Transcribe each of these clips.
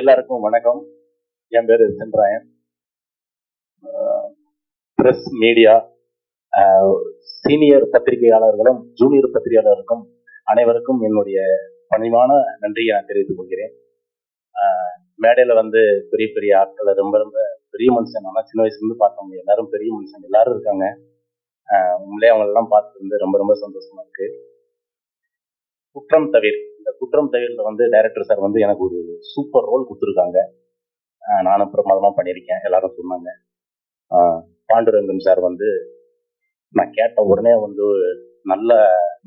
எல்லாருக்கும் வணக்கம். என் பேர் சென்றாயன் பிரஸ் மீடியா சீனியர் பத்திரிகையாளர்களும் ஜூனியர் பத்திரிகையாளருக்கும் அனைவருக்கும் என்னுடைய பணிவான நன்றியை நான் தெரிவித்துக் கொள்கிறேன். மேடையில் வந்து பெரிய பெரிய ஆட்களை ரொம்ப ரொம்ப பெரிய மனுஷன். ஆனால் சின்ன வயசுலேருந்து பார்த்தவங்க எல்லாரும் பெரிய மனுஷன். எல்லாரும் இருக்காங்க. உங்களே அவங்களெல்லாம் பார்த்து வந்து ரொம்ப ரொம்ப சந்தோஷமா இருக்கு. குற்றம் தவிர. இந்த குற்றம் தவிர்ல வந்து டைரக்டர் சார் வந்து எனக்கு ஒரு சூப்பர் ரோல் கொடுத்துருக்காங்க. நானும் பிரமாதமாக பண்ணியிருக்கேன். எல்லாரும் சொன்னாங்க. பாண்டுரங்கன் சார் வந்து நான் கேட்ட உடனே வந்து நல்ல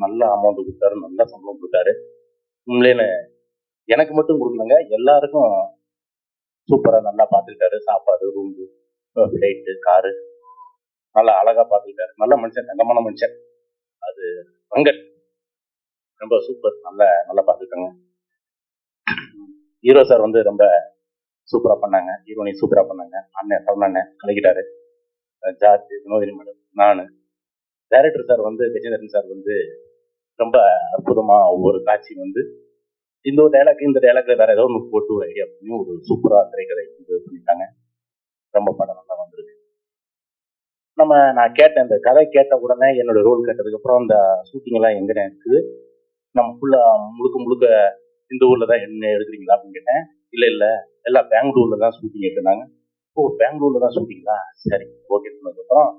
நல்ல அமௌண்ட் கொடுத்தாரு. நல்ல சம்பளம் கொடுத்தாரு. உண்மையிலே எனக்கு மட்டும் கொடுக்கலங்க எல்லாருக்கும் சூப்பராக நல்லா பார்த்துக்கிட்டாரு. சாப்பாடு ரூம்பு ஃப்ளைட்டு காரு நல்லா அழகாக பார்த்துக்கிட்டாரு. நல்ல மனுஷன் தங்கமான மனுஷன். அது வெங்கட் ரொம்ப சூப்பர் நல்ல நல்லா பார்த்துக்கோங்க. ஹீரோ சார் வந்து ரொம்ப சூப்பராக பண்ணாங்க. ஹீரோனி சூப்பராக பண்ணாங்க. அண்ணன் சவுண்ட் அண்ணன் கலக்கிட்டாரு ஜார்ஜ் வினோதினி மேடம் நான். டைரக்டர் சார் வந்து கஜேந்திரன் சார் வந்து ரொம்ப அற்புதமாக ஒவ்வொரு காட்சி வந்து இந்த ஒரு டைலாக் இந்த டைலாக்ல வேற ஏதோ ஒன்று போட்டு ஒரு ஐடியா பண்ணி ஒரு சூப்பராக திரைக்கதை இது பண்ணிட்டாங்க. ரொம்ப படம் நல்லா வந்திருக்கு. நம்ம நான் கேட்டேன் இந்த கதை கேட்ட உடனே என்னோட ரோல் கேட்டதுக்கப்புறம் அந்த ஷூட்டிங் எல்லாம் எங்கே இருக்குது? ஃபுல்லா முழுக்க முழுக்க இந்த ஊர்ல தான் என்ன எடுக்கிறீங்களா அப்படின்னு கேட்டேன். இல்ல இல்ல. எல்லாம் பெங்களூர்ல தான் ஷூட்டிங் எடுக்கிறாங்க ஓ பெங்களூர்ல தான் ஷூட்டிங்களா சரி. ஓகே சொன்னதுக்கப்புறம்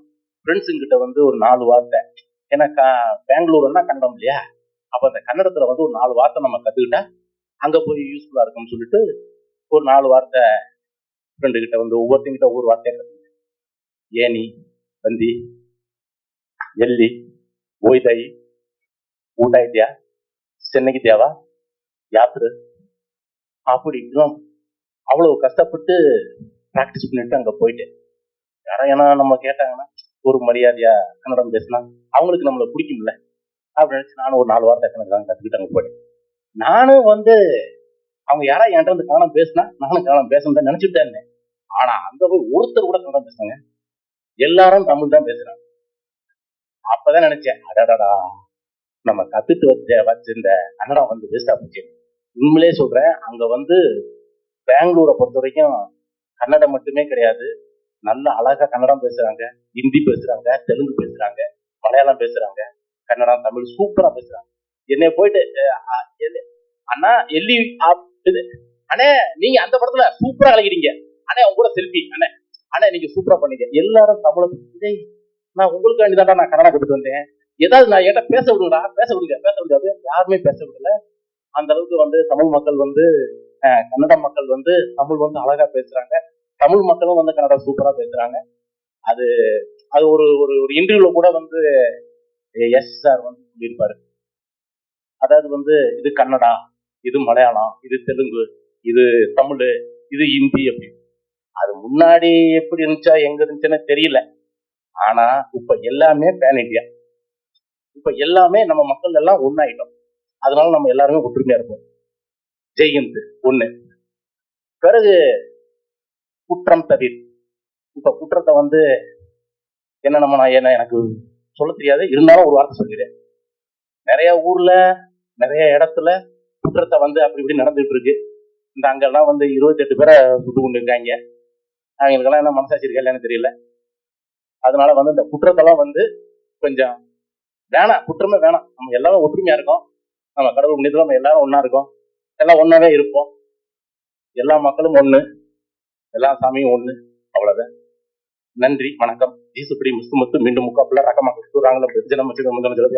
ஃப்ரெண்ட்ஸுங்கிட்ட வந்து ஒரு நாலு வார்த்தை. ஏன்னா க பெங்களூர்னா கன்னடம் இல்லையா? அப்போ அந்த கன்னடத்துல வந்து ஒரு நாலு வார்த்தை நம்ம கற்றுக்கிட்டா அங்கே போய் யூஸ்ஃபுல்லாக இருக்கும்னு சொல்லிட்டு ஒரு நாலு வார்த்தை ஃப்ரெண்டுக்கிட்ட வந்து ஒவ்வொருத்தங்கிட்ட ஒவ்வொரு வார்த்தையை கற்றுக்கிட்டேன் ஏனி வந்தி எல்லி ஓய்தாய் ஊடாய்த்தியா சென்னைக்கு தேவா? யாத்திரை? அப்படின்னும் அவ்வளவு கஷ்டப்பட்டு ப்ராக்டிஸ் பண்ணிட்டு அங்க போயிட்டேன். யாரையானா நம்ம கேட்டாங்கன்னா ஒரு மரியாதையா கன்னடம் பேசினா அவங்களுக்கு நம்மள பிடிக்கும்ல. அப்படின்னு நினச்சி நானும் ஒரு நாலு வாரத்தை கணக்கு கத்துக்கிட்டு அங்க போயிட்டேன். நானும் வந்து அவங்க யாரா என்கிட்ட வந்து கன்னடம் பேசினா நானும் கன்னடம் பேசணும்னு நினச்சிட்டேன் இருந்தேன். ஆனா அங்கே போய் ஒருத்தர் கூட கன்னடம் பேசுனாங்க எல்லாரும் தமிழ் தான் பேசுறாங்க. அப்பதான் நினைச்சேன் அடாடாடா நம்ம கத்துட்டு வச்ச வச்சிருந்த கன்னடம் வந்து வேஸ்டா போச்சு. உண்மையிலே சொல்றேன் அங்க வந்து பெங்களூரை பொறுத்த வரைக்கும் கன்னடம் மட்டுமே கிடையாது. நல்ல அழகா கன்னடம் பேசுறாங்க ஹிந்தி பேசுறாங்க தெலுங்கு பேசுறாங்க மலையாளம் பேசுறாங்க கன்னடம் தமிழ் சூப்பரா பேசுறாங்க. என்னை போயிட்டு அண்ணா எல்லி அண்ணே நீங்க அந்த படத்துல சூப்பரா கலக்கிறீங்க அண்ணே உங்க கூட செல்ஃபி அண்ணே அண்ணே நீங்க சூப்பரா பண்ணீங்க எல்லாரும் தமிழ் நான் உங்களுக்கு வேண்டிதான்டா நான் கன்னடம் கொடுத்து வந்தேன். ஏதாவது நான் என்கிட்ட பேச விடுங்கடா பேச விடுங்க பேச விடுங்க யாருமே பேச விடல. அந்த அளவுக்கு வந்து தமிழ் மக்கள் வந்து கன்னட மக்கள் வந்து தமிழ் வந்து அழகா பேசுறாங்க. தமிழ் மக்களும் வந்து கன்னடா சூப்பரா பேசுறாங்க. அது அது ஒரு ஒரு ஒரு இன்டர்வியூல கூட வந்து எஸ் சார் வந்து சொல்லியிருப்பாரு. அதாவது வந்து இது கன்னடா இது மலையாளம் இது தெலுங்கு இது தமிழ் இது ஹிந்தி அப்படின்னு. அது முன்னாடி எப்படி இருந்துச்சா எங்க இருந்துச்சுன்னு தெரியல. ஆனா இப்ப எல்லாமே பேன் இந்தியா இப்ப எல்லாமே நம்ம மக்கள் எல்லாம் ஒன்னாயிட்டோம் அதனால நம்ம எல்லாருமே ஒற்றுமையா இருப்போம். ஜெயந்த் ஒண்ணு. பிறகு குற்றம் தவிர். இப்ப குற்றத்தை வந்து என்ன நம்ம நான் என்ன எனக்கு சொல்ல தெரியாது. இருந்தாலும் ஒரு வார்த்தை சொல்லிடுறேன். நிறைய ஊர்ல நிறைய இடத்துல குற்றத்தை வந்து அப்படி இப்படி நடந்துட்டு இருக்கு. இந்த அங்கெல்லாம் வந்து இருபத்தெட்டு பேரை சுட்டு கொண்டு இருக்காங்க அவங்களுக்கெல்லாம் என்ன மனசாட்சி இருக்கா தெரியல. அதனால வந்து இந்த குற்றத்தெல்லாம் வந்து கொஞ்சம் வேணாம் குற்றமே வேணாம். நம்ம எல்லாரும் ஒற்றுமையா இருக்கோம். நம்ம கடவுள் புண்ணியத்துல நம்ம எல்லாரும் ஒன்னா இருக்கோம். எல்லாம் ஒன்னாவே இருப்போம். எல்லா மக்களும் ஒண்ணு. எல்லா சாமியும் ஒண்ணு. அவ்வளவுதான். நன்றி வணக்கம். ஜீசுப்படி முஸ்து முத்து மீண்டும் முக்காப்புல ரகமாக ராங்கலம் பிரச்சனை மச்சிடம் முதல் ஜலதி